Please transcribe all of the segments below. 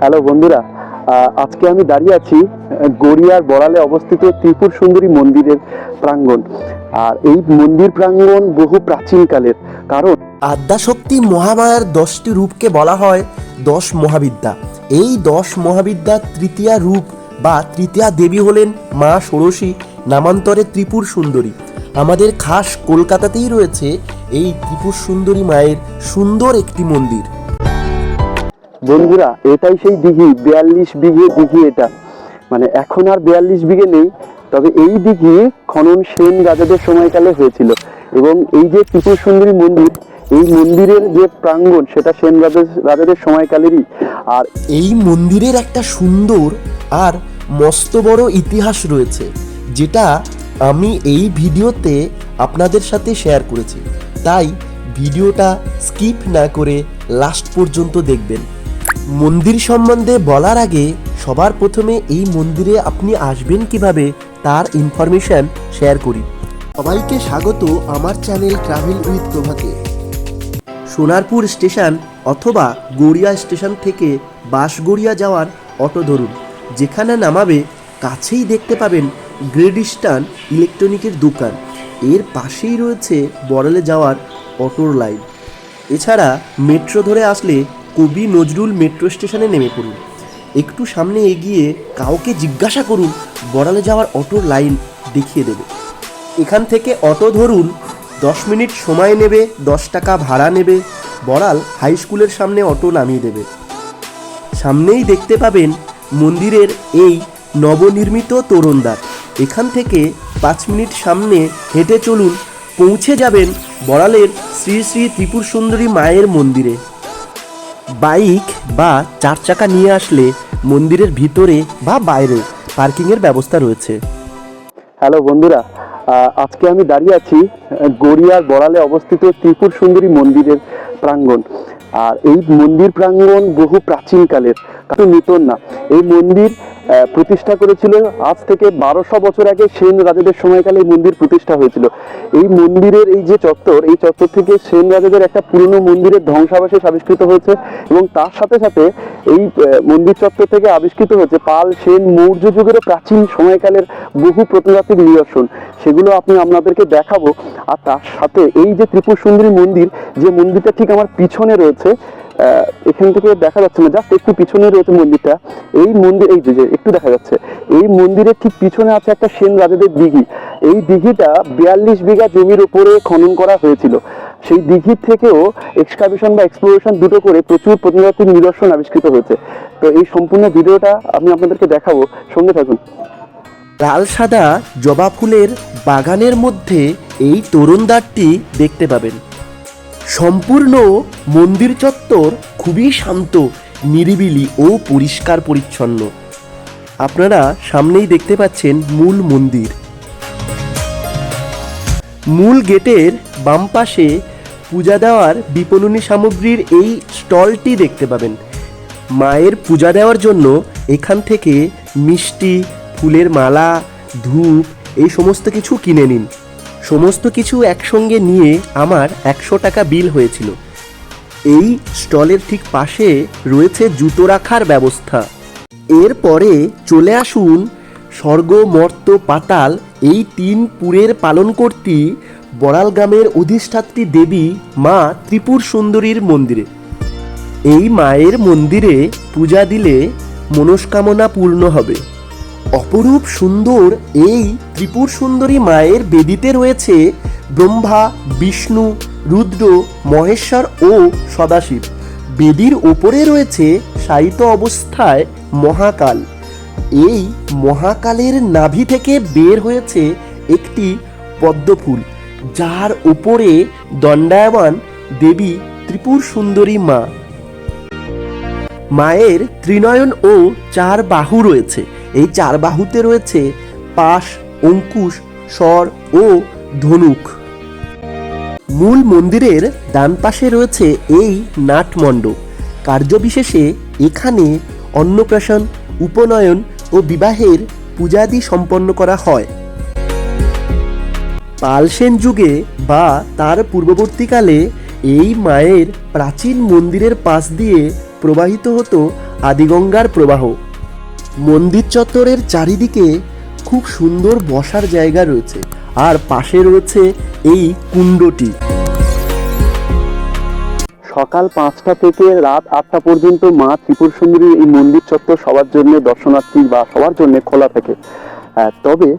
Hello বন্ধুরা আজকে আমি দাঁড়িয়ে আছি গড়িয়ার বড়ালে অবস্থিত ত্রিপুর সুন্দরী মন্দিরের প্রাঙ্গণ। আর এই মন্দির প্রাঙ্গণ বহু প্রাচীনকালের কারণ আদ্যাশক্তি মহামায়ার দশটি রূপকে বলা হয় দশ মহাবিদ্যা। এই দশ মহাবিদ্যার তৃতীয়া রূপ বা তৃতীয়া দেবী হলেন মা ষোড়শী, নামান্তরে ত্রিপুর সুন্দরী। আমাদের খাস কলকাতাতেই রয়েছে এই ত্রিপুর সুন্দরী মায়ের সুন্দর একটি মন্দির। বন্ধুরা, এটাই সেই দিঘি, বিয়াল্লিশ বিঘে দিঘি এটা। মানে এখন আর বিয়াল্লিশ বিঘে নেই, তবে এই দিঘি খনন সেন রাজাদের সময়কালে হয়েছিল। এবং এই যে ত্রিপুর সুন্দরী মন্দির, এই মন্দিরের যে প্রাঙ্গণ, সেটা সেন রাজা রাজাদের সময়কালেরই। আর এই মন্দিরের একটা সুন্দর আর মস্ত বড় ইতিহাস রয়েছে, যেটা আমি এই ভিডিওতে আপনাদের সাথে শেয়ার করেছি। তাই ভিডিওটা স্কিপ না করে লাস্ট পর্যন্ত দেখবেন। মন্দির সম্বন্ধে বলার আগে সবার প্রথমে এই মন্দিরে আপনি আসবেন কীভাবে তার ইনফরমেশন শেয়ার করি। সবাইকে স্বাগত আমার চ্যানেল ট্রাভেল উইথ প্রভাতে সোনারপুর স্টেশন অথবা গড়িয়া স্টেশন থেকে বাঁশগড়িয়া যাওয়ার অটো ধরুন, যেখানে নামাবে কাছেই দেখতে পাবেন গ্রেড ইস্টার্ন ইলেকট্রনিকের দোকান। এর পাশেই রয়েছে বড়ালে যাওয়ার অটোর লাইন এছাড়া মেট্রো ধরে আসলে কবি নজরুল মেট্রো স্টেশনে নেমে পড়ুন। একটু সামনে এগিয়ে কাউকে জিজ্ঞাসা করুন, বড়ালে যাওয়ার অটোর লাইন দেখিয়ে দেবে। এখান থেকে অটো ধরুন, দশ মিনিট সময় নেবে, দশ টাকা ভাড়া নেবে, বড়াল হাই স্কুলের সামনে অটো নামিয়ে দেবে। সামনেই দেখতে পাবেন মন্দিরের এই নবনির্মিত তোরণদ্বার এখান থেকে পাঁচ মিনিট সামনে হেঁটে চলুন, পৌঁছে যাবেন বড়ালের শ্রী শ্রী ত্রিপুর সুন্দরী মায়ের মন্দিরে। বাইক বা চার চাকা নিয়ে আসলে মন্দিরের ভিতরে বা বাইরে পার্কিংয়ের ব্যবস্থা রয়েছে। হ্যালো বন্ধুরা আজকে আমি দাঁড়িয়ে আছি গড়িয়ার বড়ালে অবস্থিত ত্রিপুর সুন্দরী মন্দিরের প্রাঙ্গণ। আর এই মন্দির প্রাঙ্গণ বহু প্রাচীনকালের কিন্তু নূতন না। এই মন্দির প্রতিষ্ঠা করেছিল। আজ থেকে বারোশো বছর আগে সেন রাজাদের সময়কালে এই মন্দির প্রতিষ্ঠা হয়েছিল। এই মন্দিরের এই যে চত্বর, এই চত্বর থেকে সেন রাজাদের একটা পুরনো মন্দিরের ধ্বংসাবশেষ আবিষ্কৃত হয়েছে এবং তার সাথে সাথে এই মন্দির চত্বর থেকে আবিষ্কৃত হয়েছে পাল, সেন, মৌর্য যুগেরও প্রাচীন সময়কালের বহু প্রত্নতাত্ত্বিক নিদর্শন। সেগুলো আপনি আপনাদেরকে দেখাবো। আর তার সাথে এই যে ত্রিপুর সুন্দরী মন্দির, যে মন্দিরটা ঠিক আমার পিছনে রয়েছে এখান থেকে দেখা যাচ্ছে না জাস্ট একটু পিছনে রয়েছে মন্দিরটা। এই মন্দির, এই যে একটু দেখা যাচ্ছে। এই মন্দিরের ঠিক পিছনে আছে একটা সেন রাজাদের দিঘি। এই দিঘিটা বিয়াল্লিশ বিঘা জমির উপরে খনন করা হয়েছিল। সেই দিঘির থেকেও এক্সকাভেশন বা এক্সপ্লোরেশন দুটো করে প্রচুর প্রত্নতাত্ত্বিক নিদর্শন আবিষ্কৃত হয়েছে। তো এই সম্পূর্ণ ভিডিওটা আমি আপনাদেরকে দেখাবো। সঙ্গে থাকুন। লাল সাদা জবা ফুলের বাগানের মধ্যে এই তরুণদ্বারটি দেখতে পাবেন। সম্পূর্ণ মন্দির চত্বর খুবই শান্ত, নিরিবিলি ও পরিষ্কার পরিচ্ছন্ন। আপনারা সামনেই দেখতে পাচ্ছেন মূল মন্দির। মূল গেটের বাম পাশে পূজা দেওয়ার বিপণনী সামগ্রীর এই স্টলটি দেখতে পাবেন। মায়ের পূজা দেওয়ার জন্য এখান থেকে মিষ্টি, ফুলের মালা, ধূপ, এই সমস্ত কিছু কিনে নিন। সমস্ত কিছু একসঙ্গে নিয়ে আমার একশো টাকা বিল হয়েছিল। এই স্টলের ঠিক পাশে রয়েছে জুতো রাখার ব্যবস্থা। এরপরে চলে আসুন স্বর্গ মর্ত পাতাল, এই তিন পুরের পালন কর্তী বড়াল গ্রামের অধিষ্ঠাত্রী দেবী মা ত্রিপুর সুন্দরীর মন্দিরে। এই মায়ের মন্দিরে পূজা দিলে মনস্কামনা পূর্ণ হবে। অপরূপ সুন্দর এই ত্রিপুর সুন্দরী মায়ের বেদিতে রয়েছে ব্রহ্মা, বিষ্ণু, রুদ্র, মহেশ্বর ও সদাশিব। বেদির ওপরে রয়েছে শায়িত অবস্থায় মহাকাল। এই মহাকালের নাভি থেকে বের হয়েছে একটি পদ্মফুল, যার ওপরে দণ্ডায়মান দেবী ত্রিপুর সুন্দরী মা। মায়ের ত্রিনয়ন ও চার বাহু রয়েছে। এই চার বাহুতে রয়েছে পাশ, অঙ্কুশ, স্বর ও ধনুক। মূল মন্দিরের ডান পাশে রয়েছে এই নাটমণ্ডপ। কার্যবিশেষে এখানে অন্নপ্রাশন, উপনয়ন ও বিবাহের পূজাদি সম্পন্ন করা হয়। পালসেন যুগে বা তার পূর্ববর্তীকালে এই মায়ের প্রাচীন মন্দিরের পাশ দিয়ে প্রবাহিত হতো আদিগঙ্গার প্রবাহ। মন্দির চত্বরের চারিদিকে খুব সুন্দর বসার জায়গা রয়েছে। আর পাশে রয়েছে এই কুণ্ডটি। সকাল পাঁচটা থেকে রাত আটটা পর্যন্ত মা ত্রিপুর সুন্দরীর এই মন্দির চত্বর সবার জন্য দর্শনার্থী বা সবার জন্য খোলা থাকে। তবে,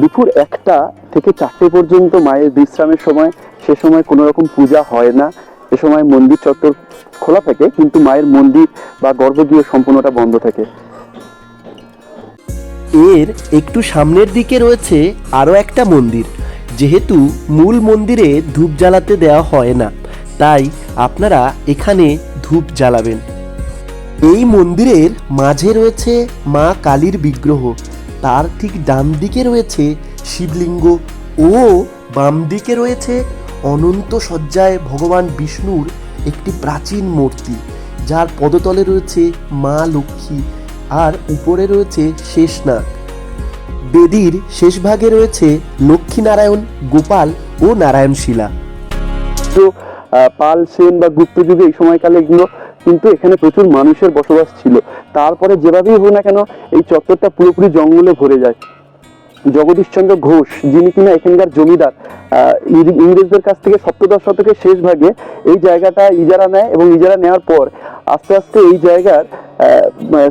দুপুর একটা থেকে চারটে পর্যন্ত মায়ের বিশ্রামের সময়, সে সময় কোনো রকম পূজা হয় না। সে সময় মন্দির চত্বর খোলা থাকে, কিন্তু মায়ের মন্দির বা গর্ভগৃহ সম্পূর্ণটা বন্ধ থাকে। এর একটু সামনের দিকে রয়েছে আরও একটা মন্দির। যেহেতু মূল মন্দিরে ধূপ জ্বালাতে দেওয়া হয় না, তাই আপনারা এখানে ধূপ জ্বালাবেন। এই মন্দিরের মাঝে রয়েছে মা কালীর বিগ্রহ। তার ঠিক ডান দিকে রয়েছে শিবলিঙ্গ ও বাম দিকে রয়েছে অনন্ত সজ্জায় ভগবান বিষ্ণুর একটি প্রাচীন মূর্তি, যার পদতলে রয়েছে মা লক্ষ্মী। আর উপরে রয়েছে শেষনাগ। বেদির শেষ ভাগে রয়েছে লক্ষ্মীনারায়ণ, গোপাল ও নারায়ণ শিলা তো পাল, সেন বা গুপ্ত যুগে এই সময়কালে এগুলো কিন্তু এখানে প্রচুর মানুষের বসবাস ছিল। তারপরে যেভাবেই হোক না কেন এই চত্বরটা পুরোপুরি জঙ্গলে ভরে যায়। জগদীশচন্দ্র ঘোষ, যিনি কিনা এখানকার জমিদার ইংরেজদের কাছ থেকে সপ্তদশ শতকের শেষ ভাগে এই জায়গাটা ইজারা নেয় এবং ইজারা নেওয়ার পর আস্তে আস্তে এই জায়গার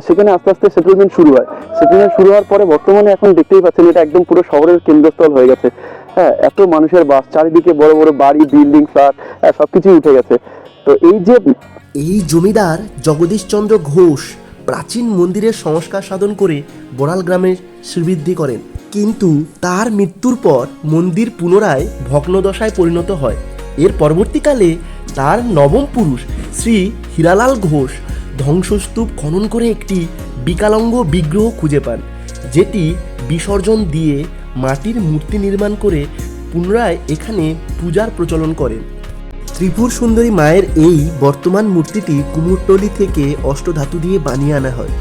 সেখানে আস্তে আস্তে সেটেলমেন্ট শুরু হয়। সেটেলমেন্ট শুরু হওয়ার পরে বর্তমানে এখন দেখতেই পাচ্ছেন এটা একদম পুরো শহরের কেন্দ্রস্থল হয়ে গেছে। হ্যাঁ এত মানুষের বাস, চারিদিকে বড় বড় বাড়ি বিল্ডিং ফ্ল্যাট সবকিছুই উঠে গেছে। তো এই যে এই জমিদার জগদীশচন্দ্র ঘোষ প্রাচীন মন্দিরের সংস্কার সাধন করে বড়াল গ্রামের শ্রীবৃদ্ধি করেন। কিন্তু তার মৃত্যুর পর মন্দির পুনরায় ভগ্নদশায় পরিণত হয়। এর পরবর্তীকালে তার নবম পুরুষ শ্রী হীরালাল ঘোষ ধ্বংসস্তূপ খনন করে একটি বিকালঙ্গ বিগ্রহ খুঁজে পান, যেটি বিসর্জন দিয়ে মাটির মূর্তি নির্মাণ করে পুনরায় এখানে পূজার প্রচলন করেন। ত্রিপুর সুন্দরী মায়ের এই বর্তমান মূর্তিটি কুমোরটলি থেকে অষ্টধাতু দিয়ে বানিয়ে আনা হয়।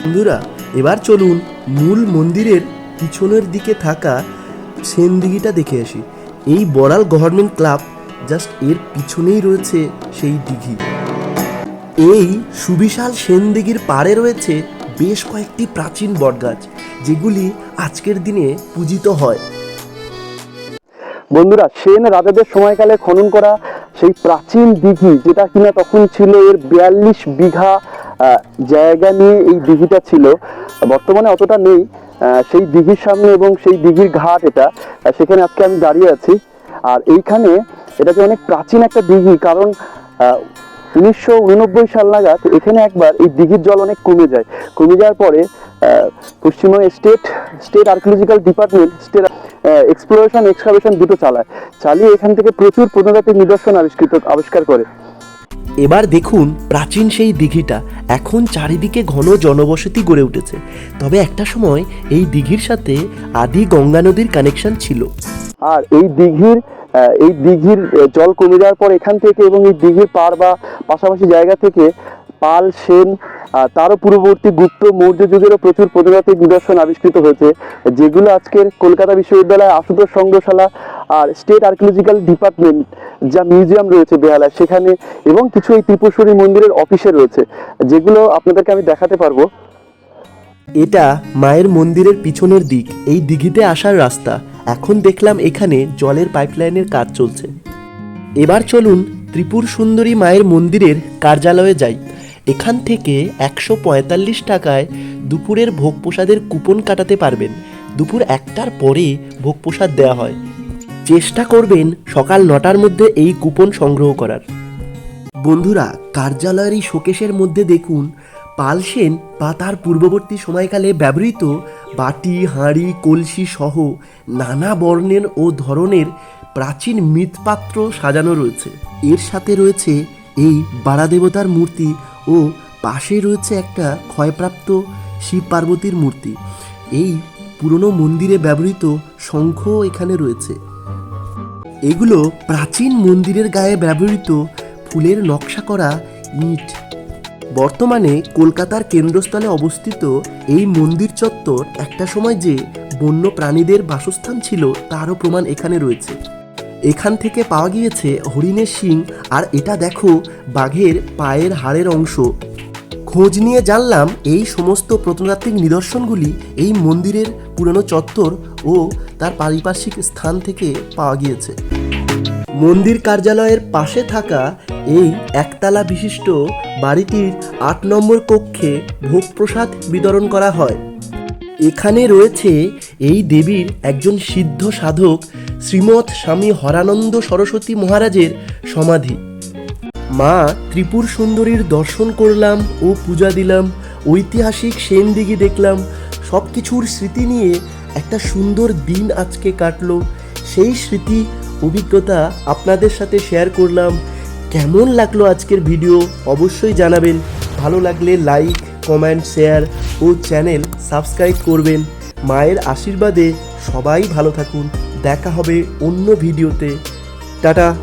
বন্ধুরা, এবার চলুন মূল মন্দিরের পিছনের দিকে থাকা সেনদিঘিটা দেখে আসি। এই বড়াল গভর্নমেন্ট ক্লাব জাস্ট এর পিছনেই রয়েছে সেই দিঘি। এই সুবিশাল সেনদিঘির পাড়ে রয়েছে বেশ কয়েকটি প্রাচীন বটগাছ, যেগুলি আজকের দিনে পূজিত হয়। বন্ধুরা, সেন রাজাদের সময়কালে খনন করা সেই প্রাচীন দিঘি, যেটা কিনা তখন ছিল এর বিয়াল্লিশ বিঘা জায়গা নিয়ে এই দিঘিটা ছিল। বর্তমানে অতটা নেই। সেই দিঘির সামনে এবং সেই দিঘির ঘাট এটা। সেখানে আজকে আমি দাঁড়িয়ে আছি। আর এইখানে এটা যে অনেক প্রাচীন একটা দিঘি, কারণ উনিশশো উননব্বই সাল নাগাদ এখানে একবার এই দিঘির জল অনেক কমে যায়। কমে যাওয়ার পরে আহ, Paschimbanga state state archaeological department state exploration excavation দুটো চালায়। চালিয়ে এখান থেকে প্রচুর প্রত্নতাত্ত্বিক নিদর্শন আবিষ্কৃত আবিষ্কার করে। এবার দেখুন প্রাচীন সেই দিঘিটা। এখন চারিদিকে ঘন জনবসতি গড়ে উঠেছে। তবে একটা সময় এই দিঘির সাথে আদি গঙ্গা নদীর কানেকশন ছিল। আর এই দিঘির এই দিঘির জল কমে যাওয়ার পর এখান থেকে এবং এই দিঘির পাড় বা পাশাপাশি জায়গা থেকে পাল, সেন তারও পূর্ববর্তী গুপ্ত মৌর্য যুগেরও প্রচুর প্রত্নতাত্ত্বিক নিদর্শন আবিষ্কৃত হয়েছে, যেগুলো আজকের কলকাতা বিশ্ববিদ্যালয় আশুতোষ সংগ্রহশালা আর স্টেট আর্কিওলজিক্যাল ডিপার্টমেন্ট যা মিউজিয়াম রয়েছে বেহালায়, সেখানে এবং কিছু এই ত্রিপুরেশ্বরী মন্দিরের অফিসে রয়েছে, যেগুলো আপনাদেরকে আমি দেখাতে পারব। এটা মায়ের মন্দিরের পিছনের দিক, এই দিঘিতে আসার রাস্তা। এখন দেখলাম এখানে জলের পাইপলাইনের কাজ চলছে। এবার চলুন ত্রিপুর সুন্দরী মায়ের মন্দিরের কার্যালয়ে যাই। এখান থেকে একশো পঁয়তাল্লিশ টাকায় দুপুরের ভোগ প্রসাদের কুপন কাটাতে পারবেন। দুপুর একটার পরে ভোগ প্রসাদ দেওয়া হয়। চেষ্টা করবেন সকাল নটার মধ্যে এই কুপন সংগ্রহ করার। বন্ধুরা, কার্যালয়ের এই শোকেশের মধ্যে দেখুন পাল সেন বা তার পূর্ববর্তী সময়কালে ব্যবহৃত বাটি, হাঁড়ি, কলসি সহ নানা বর্ণের ও ধরনের প্রাচীন মৃৎপাত্র সাজানো রয়েছে। এর সাথে রয়েছে এই বাড়া দেবতার মূর্তি ও পাশে রয়েছে একটা ক্ষয়প্রাপ্ত শিব পার্বতীর মূর্তি। এই পুরনো মন্দিরে ব্যবহৃত শঙ্খও এখানে রয়েছে। এগুলো প্রাচীন মন্দিরের গায়ে ব্যবহৃত ফুলের নকশা করা ইট বর্তমানে কলকাতার কেন্দ্রস্থলে অবস্থিত এই মন্দির চত্বর একটা সময় যে বন্য প্রাণীদের বাসস্থান ছিল তারও প্রমাণ এখানে রয়েছে। এখান থেকে পাওয়া গিয়েছে হরিণের শিং আর এটা দেখো বাঘের পায়ের হাড়ের অংশ। খোঁজ নিয়ে জানলাম এই সমস্ত প্রত্নতাত্ত্বিক নিদর্শনগুলি এই মন্দিরের পুরনো চত্বর ও তার পারিপার্শ্বিক স্থান থেকে পাওয়া গিয়েছে। মন্দির কার্যালয়ের পাশে থাকা এই একতলা বিশিষ্ট বাড়িটির আট নম্বর কক্ষে ভোগ প্রসাদ বিতরণ করা হয়। এখানে রয়েছে এই দেবীর একজন সিদ্ধ সাধক শ্রীমৎ স্বামী হরানন্দ সরস্বতী মহারাজের সমাধি। মা ত্রিপুর সুন্দরীর দর্শন করলাম ও পূজা দিলাম, ঐতিহাসিক সেনদিঘি দেখলাম সব কিছুর স্মৃতি নিয়ে একটা সুন্দর দিন আজকে কাটলো। সেই স্মৃতি অভিজ্ঞতা আপনাদের সাথে শেয়ার করলাম। কেমন লাগল আজকের ভিডিও অবশ্যই জানাবেন। ভালো লাগলে লাইক কমেন্ট শেয়ার ও চ্যানেল সাবস্ক্রাইব করবেন। মায়ের আশীর্বাদে সবাই ভালো থাকুন। দেখা হবে অন্য ভিডিওতে টাটা।